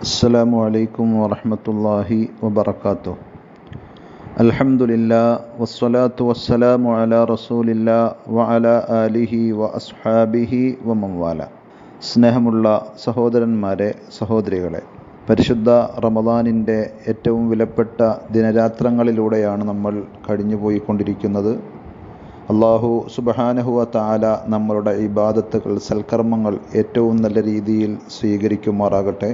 السلام عليكم ورحمة الله وبركاته الحمد لله والصلاة والسلام على رسول الله وعلى آله وأصحابه ومن والاه സ്നേഹമുള്ള സഹോദരന്മാരെ സഹോദരികളെ പരിശുദ്ധ റമദാനിൻ്റെ ഏറ്റവും വിലപ്പെട്ട ദിനരാത്രങ്ങളിലൂടെയാണ് നമ്മൾ കഴിഞ്ഞുപോയിക്കൊണ്ടിരിക്കുന്നത് അള്ളാഹു സുബഹാനഹുവ താല നമ്മളുടെ ഇബാദത്തുകൾ സൽക്കർമ്മങ്ങൾ ഏറ്റവും നല്ല രീതിയിൽ സ്വീകരിക്കുമാറാകട്ടെ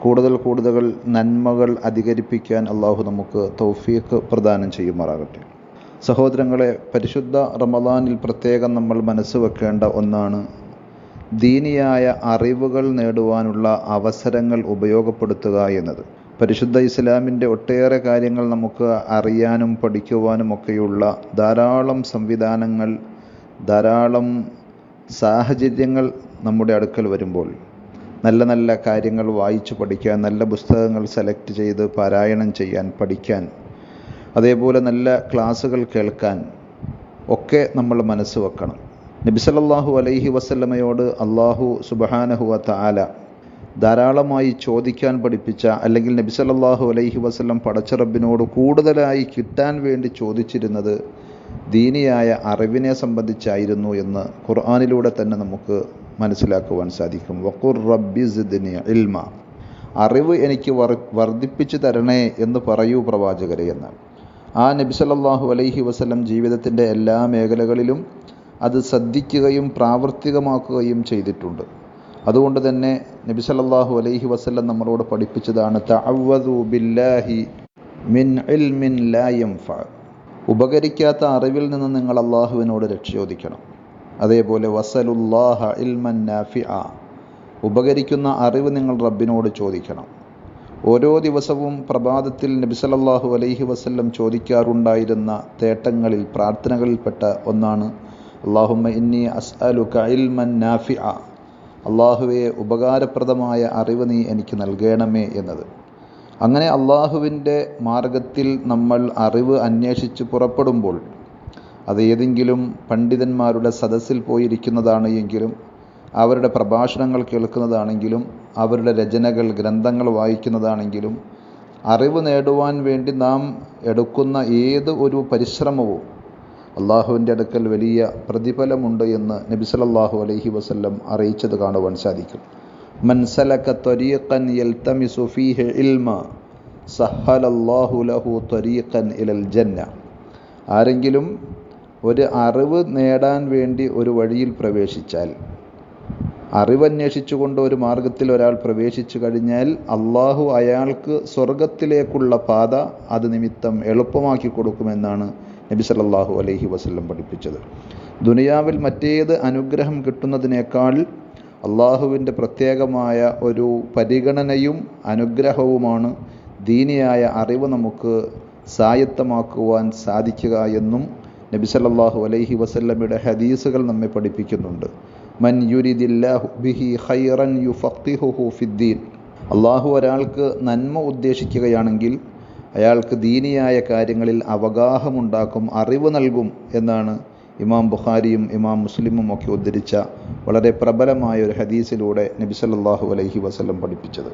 കൂടുതൽ കൂടുതൽ നന്മകൾ അധികരിപ്പിക്കാൻ അള്ളാഹു നമുക്ക് തൗഫീഖ് പ്രദാനം ചെയ്യുമാറാകട്ടെ. സഹോദരങ്ങളെ പരിശുദ്ധ റമദാനിൽ പ്രത്യേകം നമ്മൾ മനസ്സ് വെക്കേണ്ട ഒന്നാണ് ദീനിയായ അറിവുകൾ നേടുവാനുള്ള അവസരങ്ങൾ ഉപയോഗപ്പെടുത്തുക എന്നത്. പരിശുദ്ധ ഇസ്ലാമിന്റെ ഒട്ടേറെ കാര്യങ്ങൾ നമുക്ക് അറിയാനും പഠിക്കുവാനും ഒക്കെയുള്ള ധാരാളം സംവിധാനങ്ങൾ ധാരാളം സാഹചര്യങ്ങൾ നമ്മുടെ അടുക്കൽ വരുമ്പോൾ നല്ല നല്ല കാര്യങ്ങൾ വായിച്ചു പഠിക്കാൻ നല്ല പുസ്തകങ്ങൾ സെലക്ട് ചെയ്ത് പാരായണം ചെയ്യാൻ പഠിക്കാൻ അതേപോലെ നല്ല ക്ലാസ്സുകൾ കേൾക്കാൻ ഒക്കെ നമ്മൾ മനസ്സ് വെക്കണം. നബിസലല്ലാഹു അലൈഹി വസല്ലമയോട് അള്ളാഹു സുബഹാനഹുവ താല ധാരാളമായി ചോദിക്കാൻ പഠിപ്പിച്ച അല്ലെങ്കിൽ നബിസലല്ലാഹു അലൈഹി വസല്ലം പടച്ചറബിനോട് കൂടുതലായി കിട്ടാൻ വേണ്ടി ചോദിച്ചിരുന്നത് ദീനിയായ അറിവിനെ സംബന്ധിച്ചായിരുന്നു എന്ന് ഖുർആാനിലൂടെ തന്നെ നമുക്ക് മനസ്സിലാക്കുവാൻ സാധിക്കും. വക്കുർ റബ്ബി സിദ്നി ഇൽമ. അറിവ് എനിക്ക് വർദ്ധിപ്പിച്ചു തരണേ എന്ന് പറയൂ പ്രവാചകരെ എന്ന്. ആ നബി സല്ലാഹു അലൈഹി വസല്ലം ജീവിതത്തിന്റെ എല്ലാ മേഖലകളിലും അത് ശ്രദ്ധിക്കുകയും പ്രാവർത്തികമാക്കുകയും ചെയ്തിട്ടുണ്ട്. അതുകൊണ്ട് തന്നെ നബി സല്ലാഹു അലൈഹി വസല്ലം നമ്മളോട് പഠിപ്പിച്ചതാണ് ബില്ലാഹി മിൻ ഇൽമിൻ ലാ യൻഫ ഉപകരിക്കാത്ത അറിവിൽ നിന്ന് നിങ്ങൾ അള്ളാഹുവിനോട് രക്ഷയോദിക്കണം അതേപോലെ വസലുല്ലാഹ ഇൽമൻ നാഫിഅ. ഉപകരിക്കുന്ന അറിവ് നിങ്ങൾ റബ്ബിനോട് ചോദിക്കണം. ഓരോ ദിവസവും പ്രഭാതത്തിൽ നബി സല്ലല്ലാഹു അലൈഹി വസല്ലം ചോദിക്കാറുണ്ടായിരുന്ന തേട്ടങ്ങളിൽ പ്രാർത്ഥനകളിൽപ്പെട്ട ഒന്നാണ് അള്ളാഹുമ്മ ഇന്നി കൽമൻ ഇൽമൻ നാഫിഅ. അള്ളാഹുവെ ഉപകാരപ്രദമായ അറിവ് നീ എനിക്ക് നൽകണമേ എന്നത്. അങ്ങനെ അള്ളാഹുവിന്റെ മാർഗത്തിൽ നമ്മൾ അറിവ് അന്വേഷിച്ച് പുറപ്പെടുമ്പോൾ അത് ഏതെങ്കിലും പണ്ഡിതന്മാരുടെ സദസ്സിൽ പോയിരിക്കുന്നതാണ് എങ്കിലും അവരുടെ പ്രഭാഷണങ്ങൾ കേൾക്കുന്നതാണെങ്കിലും അവരുടെ രചനകൾ ഗ്രന്ഥങ്ങൾ വായിക്കുന്നതാണെങ്കിലും അറിവ് നേടുവാൻ വേണ്ടി നാം എടുക്കുന്ന ഏത് ഒരു പരിശ്രമവും അള്ളാഹുവിന്റെ അടുക്കൽ വലിയ പ്രതിഫലമുണ്ട് എന്ന് നബി സല്ലല്ലാഹു അലൈഹി വസല്ലം അറിയിച്ചത് കാണുവാൻ സാധിക്കും. മൻസലക ത്വരീഖൻ യൽതമിസു ഫീഹി ഇൽമ സഹലല്ലാഹു ലഹു ത്വരീഖൻ ഇലൽ ജന്ന. ആരെങ്കിലും ഒരു അറിവ് നേടാൻ വേണ്ടി ഒരു വഴിയിൽ പ്രവേശിച്ചാൽ അറിവന്വേഷിച്ചുകൊണ്ട് ഒരു മാർഗത്തിൽ ഒരാൾ പ്രവേശിച്ചു കഴിഞ്ഞാൽ അള്ളാഹു അയാൾക്ക് സ്വർഗത്തിലേക്കുള്ള പാത അത് നിമിത്തം എളുപ്പമാക്കി കൊടുക്കുമെന്നാണ് നബി സല്ലല്ലാഹു അലൈഹി വസ്ല്ലം പഠിപ്പിച്ചത്. ദുനിയാവിൽ മറ്റേത് അനുഗ്രഹം കിട്ടുന്നതിനേക്കാൾ അള്ളാഹുവിന്റെ പ്രത്യേകമായ ഒരു പരിഗണനയും അനുഗ്രഹവുമാണ് ദീനിയായ അറിവ് നമുക്ക് സായത്തമാക്കുവാൻ സാധിക്കുക എന്നും നബി സല്ലാഹു അലൈഹി വസല്ലമയുടെ ഹദീസുകൾ നമ്മെ പഠിപ്പിക്കുന്നുണ്ട്. മൻ ബിഹി ഖൈറൻ ഫിദ്ദീൻ. അള്ളാഹു ഒരാൾക്ക് നന്മ ഉദ്ദേശിക്കുകയാണെങ്കിൽ അയാൾക്ക് ദീനിയായ കാര്യങ്ങളിൽ അവഗാഹമുണ്ടാക്കും അറിവ് നൽകും എന്നാണ് ഇമാം ബുഖാരിയും ഇമാം മുസ്ലിമും ഒക്കെ ഉദ്ധരിച്ച വളരെ പ്രബലമായ ഒരു ഹദീസിലൂടെ നബി സല്ലാഹു അലൈഹി വസല്ലം പഠിപ്പിച്ചത്.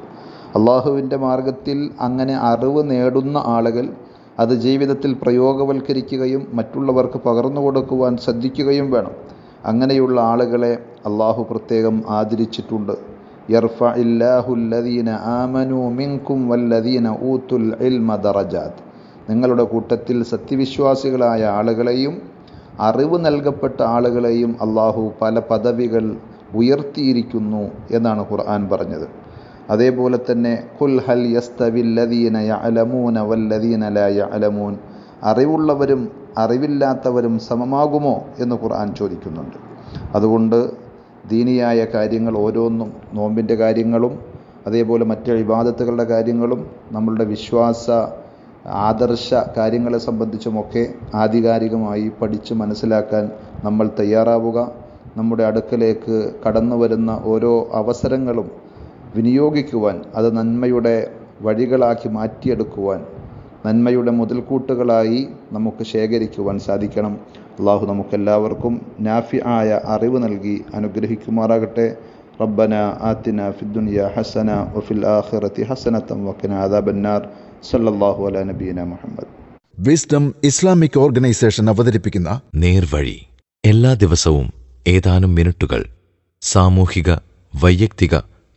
അള്ളാഹുവിന്റെ മാർഗത്തിൽ അങ്ങനെ അറിവ് നേടുന്ന ആളുകൾ അത് ജീവിതത്തിൽ പ്രയോഗവൽക്കരിക്കുകയും മറ്റുള്ളവർക്ക് പകർന്നു കൊടുക്കുവാൻ ശ്രദ്ധിക്കുകയും വേണം. അങ്ങനെയുള്ള ആളുകളെ അള്ളാഹു പ്രത്യേകം ആദരിച്ചിട്ടുണ്ട്. യർഫ ഇല്ലാഹുല്ലദീന ആമനു മിങ്കും വല്ലദീന ഊത്തുൽ ഇൽമ നിങ്ങളുടെ കൂട്ടത്തിൽ സത്യവിശ്വാസികളായ ആളുകളെയും അറിവ് നൽകപ്പെട്ട ആളുകളെയും അള്ളാഹു പല പദവികൾ ഉയർത്തിയിരിക്കുന്നു എന്നാണ് ഖുർആൻ പറഞ്ഞത്. അതേപോലെ തന്നെ കുൽ ഹൽ യസ്തവില്ലദീന യഅലമൂന വല്ലദീന ലാ യഅലമൂൻ. അറിവുള്ളവരും അറിവില്ലാത്തവരും സമമാകുമോ എന്ന് ഖുർആൻ ചോദിക്കുന്നുണ്ട്. അതുകൊണ്ട് ദീനിയായ കാര്യങ്ങൾ ഓരോന്നും നോമ്പിന്റെ കാര്യങ്ങളും അതേപോലെ മറ്റ് ഇബാദത്തുകളുടെ കാര്യങ്ങളും നമ്മളുടെ വിശ്വാസ ആദർശ കാര്യങ്ങളെ സംബന്ധിച്ചുമൊക്കെ ആധികാരികമായി പഠിച്ച് മനസ്സിലാക്കാൻ നമ്മൾ തയ്യാറാവുക. നമ്മുടെ അടുക്കലേക്ക് കടന്നു വരുന്ന ഓരോ അവസരങ്ങളും വിനിയോഗിക്കുവാൻ അത് നന്മയുടെ വഴികളാക്കി മാറ്റിയെടുക്കുവാൻ നന്മയുടെ മുതൽക്കൂട്ടുകളായി നമുക്ക് ശേഖരിക്കുവാൻ സാധിക്കണം. അള്ളാഹു നമുക്കെല്ലാവർക്കും നാഫി ആയ അറിവ് നൽകി അനുഗ്രഹിക്കുമാറാകട്ടെ. റബ്ബന ആത്തിന ഫിദ്ദുനിയ ഹസന വഫിൽ ആഖിറത്തി ഹസനത്തം വക്കന അദാബന്നാർ. സല്ലല്ലാഹു അലാ നബീന മുഹമ്മദ്. വിസ്ഡം ഇസ്ലാമിക് ഓർഗനൈസേഷൻ അവതരിപ്പിക്കുന്ന നേർവഴി. എല്ലാ ദിവസവും ഏതാനും മിനിറ്റുകൾ സാമൂഹിക വൈയക്തിക